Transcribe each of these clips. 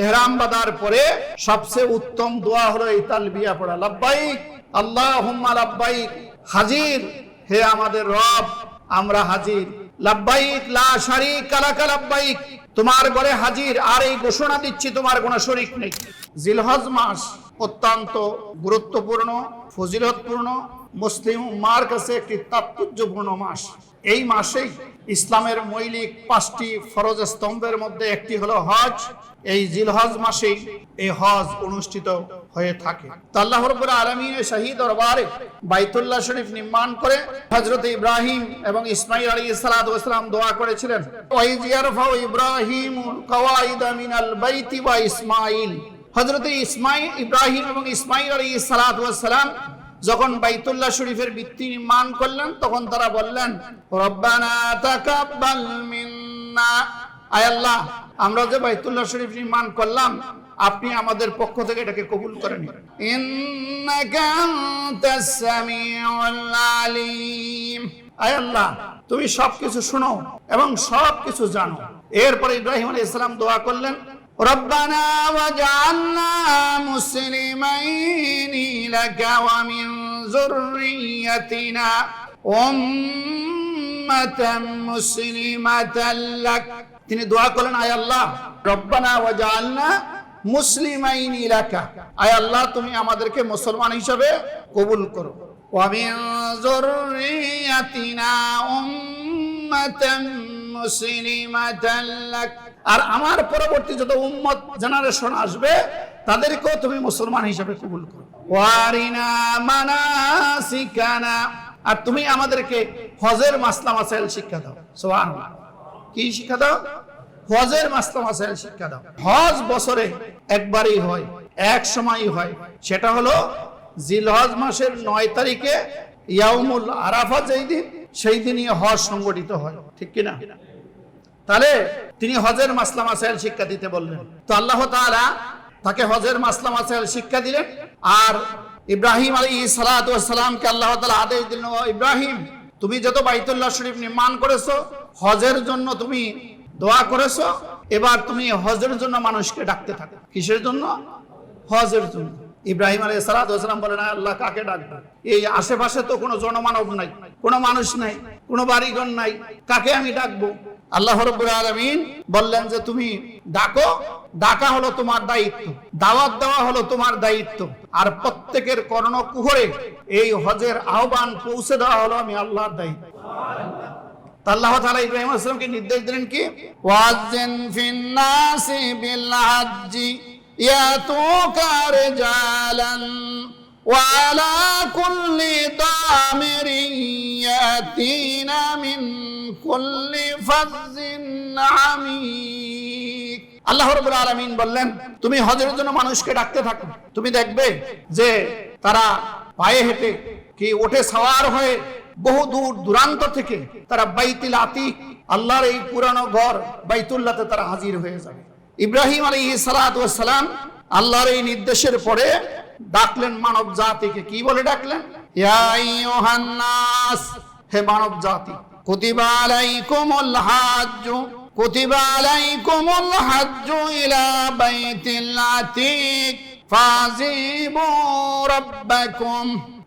এহরাম বাঁধার পরে সবচেয়ে উত্তম দোয়া হলো এই তালবিয়া পড়া। লাব্বাইক আল্লাহ হুম্মা লাব্বাইক, হাজির। হে আমাদের রব, আমরা হাজির। লাব্বাইক, লা লাব্বাইক, তোমার ঘরে হাজির। আর এই ঘোষণা দিচ্ছি, তোমার কোনো শরিক নেই। জিলহজ মাস অত্যন্ত গুরুত্বপূর্ণ, ফজিলতপূর্ণ, মুসলিম উম্মার কাছে একটি তাৎপর্যপূর্ণ মাস। এই মাসেই ইসলামের মৌলিক পাঁচটি ফরজ স্তম্ভের মধ্যে একটি হলো হজ। এই জিলহজ মাসেই এই হজ অনুষ্ঠিত হয়ে থাকে। শাহী দরবারে বাইতুল্লাহ শরীফ নির্মাণ করে হজরত ইব্রাহিম এবং ইসমাইল আলী দোয়া করেছিলেন। ইব্রাহিম মিনাল বাইতি ইসমাইল হজরত ইসমাইল ইব্রাহিম এবং ইসমাইল আলী সালাম যখন বাইতুল্লাহ শরীফের ভিত্তি নির্মাণ করলেন, তখন তারা বললেন আল্লাহ, আমরা যে বাইতুল্লাহ শরীফ নির্মাণ করলাম, আপনি আমাদের পক্ষ থেকে এটাকে কবুল করে নিন। ইন্নাকা আনতাস সামিউল আলিম। আয় আল্লাহ, তুমি সবকিছু শুনো এবং সবকিছু জানো। এরপরে ইব্রাহিম আলাইহিস সালাম দোয়া করলেন ربنا واجعلنا مسلمين لك ومن ذريتنا أمة مسلمة لك তিনি দোয়া করলেন আয় আল্লাহ রব্বানা ওয়াজআলনা মুসলিমাইনি লাকা আয় আল্লাহ তুমি আমাদেরকে মুসলমান হিসাবে কবুল করো ওয়া মিন যুররিয়াতিনা উম্মাতান মুসলিমাতান লাক আর আমার পরবর্তী যত উম্মত জেনারেশন আসবে, তাদেরকেও তুমি মুসলমান হিসাবে কবুল করো। আর তুমি আমাদেরকে হজের মাসলা মাসাইল শিক্ষা দাও। সুবহানাল্লাহ। কি শিক্ষা দাও? হজের মাসলা মাসাইল শিক্ষা দাও। হজ বছরে একবারই হয়, এক সময়ই হয়। সেটা হলো জিলহজ মাসের নয় তারিখে ইয়াউমুল আরাফা যেই দিন, সেই দিনই হজ সংগঠিত হয়। ঠিক কিনা? তাহলে তিনি হজের মাসলা মাসাইল শিক্ষা দিতে বললেন। তো আল্লাহ তাআলা তাকে হজের মাসলা মাসাইল শিক্ষা দিলেন আর ইব্রাহিম আলী সালাতামকে আল্লাহ তালা আদেশ দিলেন ইব্রাহিম, তুমি যত বাইতুল্লাহ শরীফ নির্মাণ করেছ, হজের জন্য তুমি দোয়া করেছ, এবার তুমি হজের জন্য মানুষকে ডাকতে থাকো। কিসের জন্য? হজের জন্য। ইব্রাহিম আলী সালাতাম বলেন, "আয় আল্লাহ, কাকে ডাকবো? এই আশেপাশে তো কোনো জনমানব নাই, কোনো মানুষ নাই, কোনো বাড়িঘর নাই, কাকে আমি ডাকবো? আল্লাহ রব্বুল আলামিন বললেন যে, তুমি ডাকো, ডাকা হলো তোমার দায়িত্ব, দাওয়াত দেওয়া হলো তোমার দায়িত্ব, আর প্রত্যেকের কর্ণ কুহরে এই হজের আহ্বান পৌঁছে দেওয়া হলো আমি আল্লাহর দায়িত্ব। আল্লাহ তাআলা ইব্রাহিম আলাইহিস নির্দেশ দিলেন কি? ওয়াজিন ফিন নাসি বিল ইয়াতুকা রিজালান। وعلى كل ضامر يأتين من كل فز عميق আল্লাহ রবুল আলমিন বললেন তুমি হজের জন্য মানুষকে ডাকতে থাকো তুমি দেখবে যে তারা পায়ে হেঁটে কি ওঠে সাওয়ার হয়ে বহু দূর দূরান্ত থেকে তারা বাইতুল আতিক আল্লাহর এই পুরানো ঘর বাইতুল্লাতে তারা হাজির হয়ে যাবে ইব্রাহিম আলী সালাম আল্লাহর এই নির্দেশের পরে ডাকলেন মানব জাতিকে। কি বলে ডাকলেন? হে মানব জাতি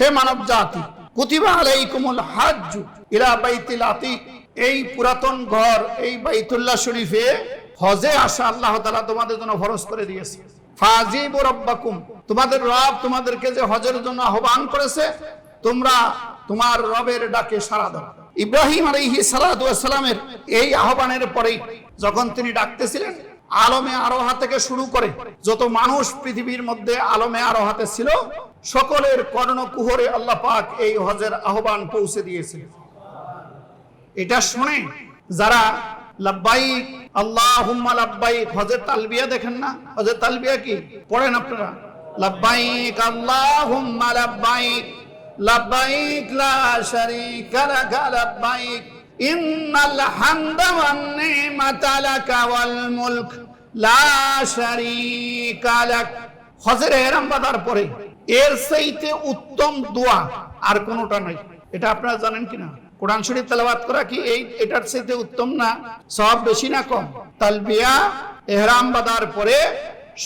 হে মানব জাতি এই পুরাতন ঘর, এই বাইতুল্লাহ শরীফে হজে আসা আল্লাহ তাআলা তোমাদের জন্য ফরজ করে দিয়েছে। তোমাদের রব তোমাদেরকে যে হজের জন্য আহ্বান করেছে, তোমরা তোমার রবের ডাকে দাও। ইব্রাহিম সালাতু সালামের এই আহ্বানের পরেই যখন তিনি ডাকতেছিলেন, আলমে আরোহা থেকে শুরু করে যত মানুষ পৃথিবীর মধ্যে আলমে আরোহাতে ছিল, সকলের কর্ণকুহরে আল্লাহ পাক এই হজের আহ্বান পৌঁছে দিয়েছিলেন। এটা শুনে যারা লাব্বাইক, আল্লাহুম্মা লাব্বাইক। তালবিয়া দেখেন না? তালবিয়া কি? পড়েন আপনারা। লাব্বাইক, আল্লাহুম্মা লাব্বাইক। লাব্বাইক, লা শারীকা লাকা লাব্বাইক। ইন্নাল হামদা ওয়ান নিমাতা লাকা ওয়াল মুলক। লা শারীকা লাক। হজের বাঁধার পরে। এর সেইতে উত্তম দোয়া আর কোনোটা নাই। এটা আপনারা জানেন কিনা? কোরআন শরীফ তেলাওয়াত করা কি এই এটার চাইতে উত্তম না? সব বেশি না কম? তালবিয়া, এহরাম বাঁধার পরে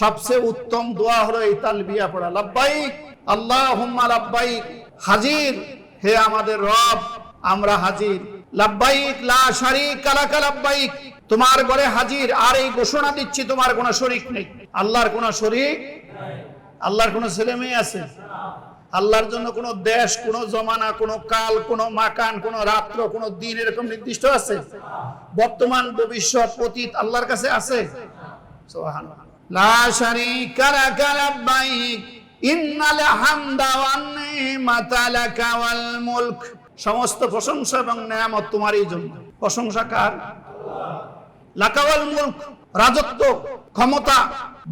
সবচেয়ে উত্তম দোয়া হলো এই তালবিয়া পড়া। লাব্বাইক, আল্লাহুম্মা লাব্বাইক, হাজির। হে আমাদের রব, আমরা হাজির। লাব্বাইক, লা শারীকা লাকা লাব্বাইক। তোমার ঘরে হাজির, আর এই ঘোষণা দিচ্ছি, তোমার কোনো শরীক নেই। আল্লাহর কোনো শরীক আল্লাহর কোনো ছেলে মেয়ে আছে? আল্লাহর জন্য কোনো দেশ, কোনো জমানা, কোনো কাল, কোনো মাকান, কোনো রাত্র, কোনো দিন এরকম নির্দিষ্ট আছে? বর্তমান, ভবিষ্যৎ, অতীত আল্লাহর কাছে আছে? সমস্ত প্রশংসা এবং নেয়ামত তোমারই জন্য। প্রশংসা কার? লাকাওয়াল মুলক, রাজত্ব, ক্ষমতা,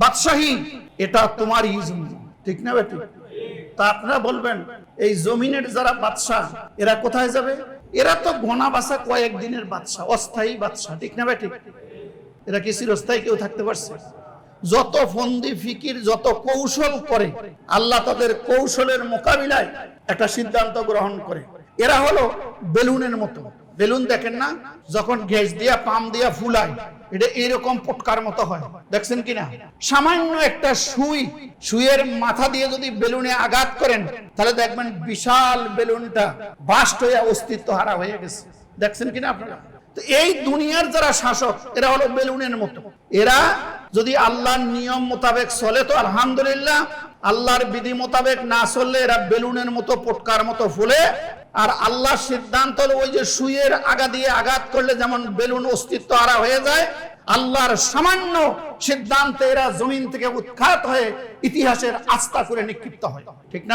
বাদশাহী, এটা তোমারই জন্য। ঠিক না বেটি? তা আপনারা বলবেন, এই জমিনের যারা বাদশাহ, এরা কোথায় যাবে? এরা তো গোনা বাসা কয়েকদিনের বাদশাহ, অস্থায়ী বাদশাহ, ঠিক না বেটি এরা কি চিরস্থায়ী কেউ থাকতে পারছে? যত ফন্দি ফিকির, যত কৌশল করে, আল্লাহ তাদের কৌশলের মোকাবিলায় একটা সিদ্ধান্ত গ্রহণ করে। এরা হলো বেলুনের মতো। বেলুন দেখেন না? যখন গ্যাস দিয়া, পাম দিয়া ফুলায় এটা এরকম পটকার মতো হয়। দেখছেন কিনা? সামান্য একটা সুই, সুইয়ের মাথা দিয়ে যদি বেলুনে আঘাত করেন, তাহলে দেখবেন বিশাল বেলুনটা বাস্ট হয়ে অস্তিত্ব হারা হয়ে গেছে। দেখছেন কিনা আপনারা? এই দুনিয়ার যারা শাসক, এরা হলো বেলুনের মতো। এরা যদি আল্লাহর নিয়ম মোতাবেক চলে, তো আলহামদুলিল্লাহ আল্লাহর বিধি মোতাবেক না চললে এরা বেলুনের মতো, পটকার মতো ফুলে। আর আল্লাহর সিদ্ধান্ত হলো ওই যে সুইয়ের আগা দিয়ে আঘাত করলে যেমন বেলুন অস্তিত্ব হারা হয়ে যায়, আল্লাহর সামান্য সিদ্ধান্তে এরা জমিন থেকে উৎখাত হয়ে ইতিহাসের আস্থা করে নিক্ষিপ্ত হয়। ঠিক না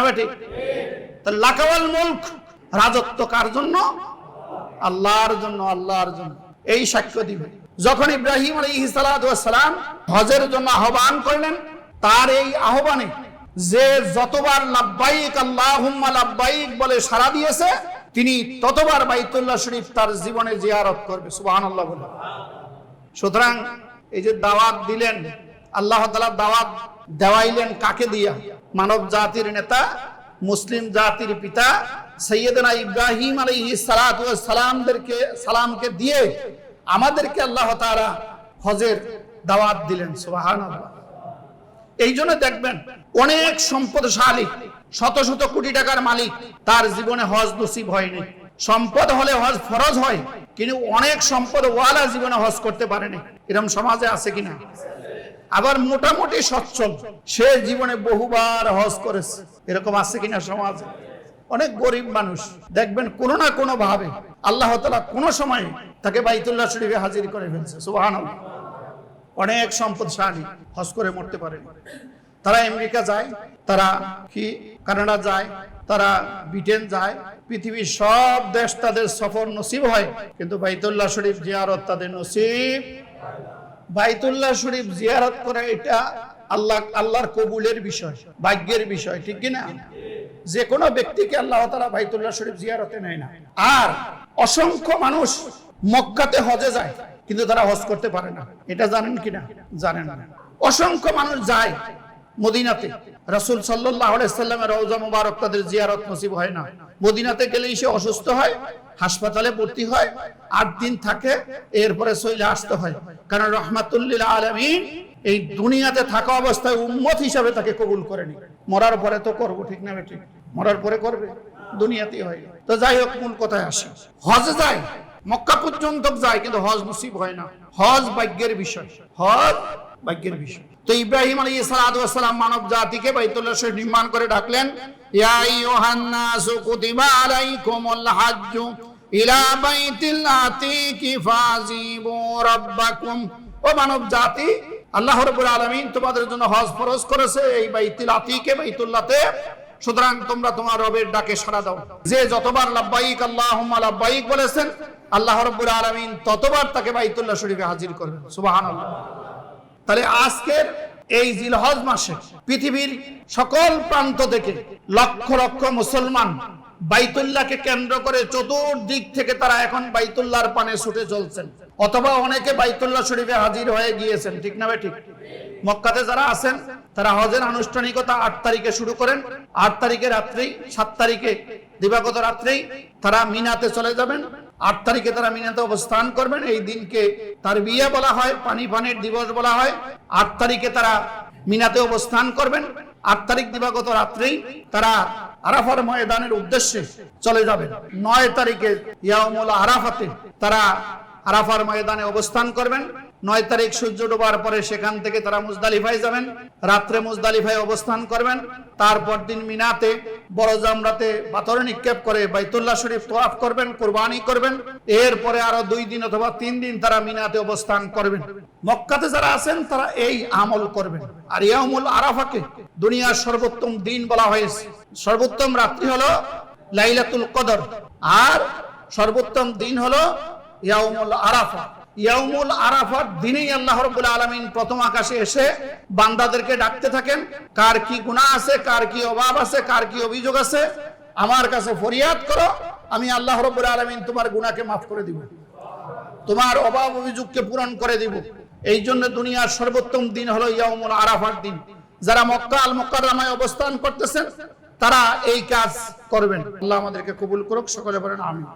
তা লাকাওয়াল মুলক রাজত্ব কার জন্য? আল্লাহর জন্য আল্লাহর জন্য। এই সাক্ষ্য দিবে। যখন ইব্রাহিম আলাইহিস সালাম হজের জন্য আহ্বান করলেন, তার এই আহ্বানে যে যতবার লাব্বাইক আল্লাহুম্মা লাব্বাইক বলে সাড়া দিয়েছে, তিনি ততবার বাইতুল্লাহ শরীফ তার জীবনে জিয়ারত করবে। সুবহানাল্লাহ বলে। সুতরাং এই যে দাওয়াত দিলেন, আল্লাহ তাআলা দাওয়াত দেওয়াইলেন কাকে দিয়া? মানব জাতির নেতা, মুসলিম জাতির পিতা সৈয়দনা ইব্রাহিম আলাইহি সালাতু সালামদেরকে সালামকে দিয়ে আমাদেরকে আল্লাহ তাআলা হজের দাওয়াত দিলেন, সুবহানাল্লাহ। এই জন্য দেখবেন অনেক সম্পদশালী, শত শত কোটি টাকার মালিক তার জীবনে হজ নসিব হয়নি। সম্পদ হলে হজ ফরজ হয়, কিন্তু অনেক সম্পদ ওয়ালা জীবনে হজ করতে পারেনি। এরকম সমাজে আছে কিনা? আবার মোটামুটি সচ্ছল, সে জীবনে বহুবার হজ করেছে। এরকম আছে কিনা সমাজে? অনেক গরিব মানুষ। দেখবেন কোনো না কোনো ভাবে আল্লাহ তালা কোনো সময় তাকে বাইতুল্লাহ শরীফে হাজির করে ফেলছে। সুবাহান অনেক সম্পদশালী হজ করে মরতে পারেন তারা আমেরিকা যায়, তারা কি কানাডা যায়, তারা ব্রিটেন যায়, পৃথিবীর সব দেশ তাদের সফর নসিব হয়, কিন্তু বাইতুল্লাহ শরীফ জিয়ারত তাদের নসিব। বাইতুল্লাহ শরীফ জিয়ারত করা এটা আল্লাহ, আল্লাহর কবুলের বিষয়, ভাগ্যের বিষয়, ঠিক কিনা? যে কোনো ব্যক্তিকে আল্লাহ তারা বাইতুল্লাহ শরীফ জিয়ারতে নেয় না। আর অসংখ্য মানুষ মক্কাতে হজে যায়, কিন্তু তারা হজ করতে পারে না। এটা জানেন কিনা জানেন না। অসংখ্য মানুষ যায় মদিনাতে। রাসূল সাল্লাল্লাহু সাল্লামের রওজা মুবারক তাদের জিয়ারত নসিব হয় না। মদিনাতে গেলেই সে অসুস্থ হয়, হাসপাতালে ভর্তি হয়, আট দিন থাকে, এরপরে সইলে আসতে হয়। কারণ রহমাতুল্লিল আলামিন এই দুনিয়াতে থাকা অবস্থায় উম্মত হিসাবে তাকে কবুল করেনি মরার পরে তো করব, ঠিক না ঠিক মরার পরে করবে, দুনিয়াতেই হয়। তো যাই হোক, মূল কথায় আসি। হজ যায়, মক্কা পর্যন্ত যায়, কিন্তু হজ নসিব হয় না। হজ ভাগ্যের বিষয়। হজ ভাগ্যের বিষয়। তো ইব্রাহিম ওয়াস সালাম মানব জাতিকে বাইতুল্লাহ শরীফ নির্মাণ করে ডাকলেন, ইয়া আইয়ুহান নাসু কুতিবা আলাইকুমুল হাজ্জু ইলা বাইতিল আতিকি ফাজিবু রাব্বাকুম। ও মানব জাতি আল্লাহ রাব্বুল আলামিন তোমাদের জন্য হজ ফরজ করেছে, এই বাইতুল আতিকে বাইতুল্লাহতে সুতরাং তোমরা তোমার রবের ডাকে সাড়া দাও। যে যতবার লাব্বাইক বলেছেন, আল্লাহ ততবার তাকে বাইতুল্লাহ শরীফে হাজির করবেন। সুবহানাল্লাহ। তাহলে আজকের এই জিলহজ মাসে পৃথিবীর সকল প্রান্ত থেকে লক্ষ লক্ষ মুসলমান বাইতুল্লাহকে কেন্দ্র করে চতুর্দিক থেকে তারা এখন বাইতুল্লাহর পানে ছুটে চলছেন। অথবা অনেকে বাইতুল্লাহ শরীফে হাজির হয়ে গিয়েছেন, ঠিক না ভাই? ঠিক। মক্কাতে যারা আছেন, তারা হজের আনুষ্ঠানিকতা আট তারিখে শুরু করেন। আট তারিখে রাত্রেই সাত তারিখে দিবাগত রাত্রেই তারা মিনাতে চলে যাবেন। আট তারিখে তারা মিনাতে অবস্থান করবেন। এই দিনকে তার বিয়ে বলা হয়, পানি পানির দিবস বলা হয়। আট তারিখে তারা মিনাতে অবস্থান করবেন। আট তারিখ দিবাগত রাত্রেই তারা আরাফার ময়দানের উদ্দেশ্যে চলে যাবেন নয় তারিখে ইয়ামুল আরাফাতে তারা আরাফার ময়দানে অবস্থান করবেন। নয় তারিখ সূর্য ডোবার পরে সেখান থেকে তারা মুজদালিফায় যাবেন। রাত্রে মুজদালিফায় অবস্থান করবেন। তারপর দিন মিনাতে বড় জামরাতে পাথর নিক্ষেপ করে বাইতুল্লাহ শরীফ তোয়াফ করবেন, কোরবানি করবেন। এরপরে আরও দুই দিন অথবা তিন দিন তারা মিনাতে অবস্থান করবেন। মক্কাতে যারা আছেন, তারা এই আমল করবেন। আর ইয়ামুল আরাফাকে দুনিয়ার সর্বোত্তম দিন বলা হয়েছে। সর্বোত্তম রাত্রি হলো লাইলাতুল কদর। আর সর্বোত্তম দিন হলো ইয়ামুল আরাফা। ইয়াউমুল আরাফার দিনেই আল্লাহ আলামিন প্রথম আকাশে এসে বান্দাদেরকে ডাকতে থাকেন, কার কি গুনাহ আছে, কার কি অভাব আছে, কার কি অভিযোগ আছে, আমার কাছে ফরিয়াদ করো, আমি আল্লাহ আলামিন তোমার গুনাহকে মাফ করে দিব। তোমার অভাব অভিযোগকে পূরণ করে দিব। এই জন্য দুনিয়ার সর্বোত্তম দিন হলো ইয়ামুল আরাফার দিন। যারা মক্কা, আল মুকাররমায় অবস্থান করতেছেন, তারা এই কাজ করবেন। আল্লাহ আমাদেরকে কবুল করুক, সকলে বলেন আমিন।